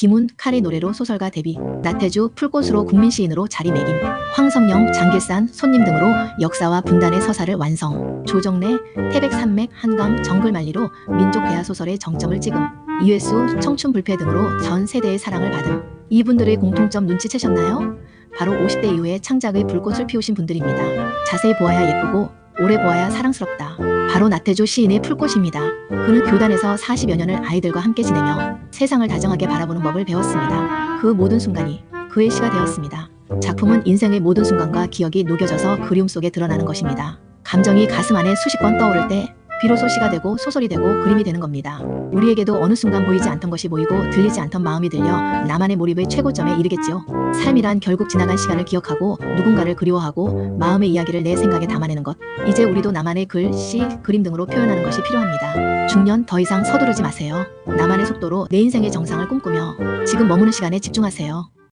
김훈, 칼의 노래로 소설가 데뷔, 나태주, 풀꽃으로 국민시인으로 자리매김, 황성영, 장길산, 손님 등으로 역사와 분단의 서사를 완성, 조정래, 태백산맥, 한강, 정글만리로 민족 대화 소설의 정점을 찍음, 이회수, 청춘불패 등으로 전 세대의 사랑을 받음. 이분들의 공통점 눈치채셨나요? 바로 50대 이후에 창작의 불꽃을 피우신 분들입니다. 자세히 보아야 예쁘고 오래 보아야 사랑스럽다. 바로 나태주 시인의 풀꽃입니다. 그는 교단에서 40여 년을 아이들과 함께 지내며 세상을 다정하게 바라보는 법을 배웠습니다. 그 모든 순간이 그의 시가 되었습니다. 작품은 인생의 모든 순간과 기억이 녹여져서 그리움 속에 드러나는 것입니다. 감정이 가슴 안에 수십 번 떠오를 때 비로소 시가 되고 소설이 되고 그림이 되는 겁니다. 우리에게도 어느 순간 보이지 않던 것이 보이고 들리지 않던 마음이 들려 나만의 몰입의 최고점에 이르겠지요. 삶이란 결국 지나간 시간을 기억하고 누군가를 그리워하고 마음의 이야기를 내 생각에 담아내는 것. 이제 우리도 나만의 글, 시, 그림 등으로 표현하는 것이 필요합니다. 중년 더 이상 서두르지 마세요. 나만의 속도로 내 인생의 정상을 꿈꾸며 지금 머무는 시간에 집중하세요.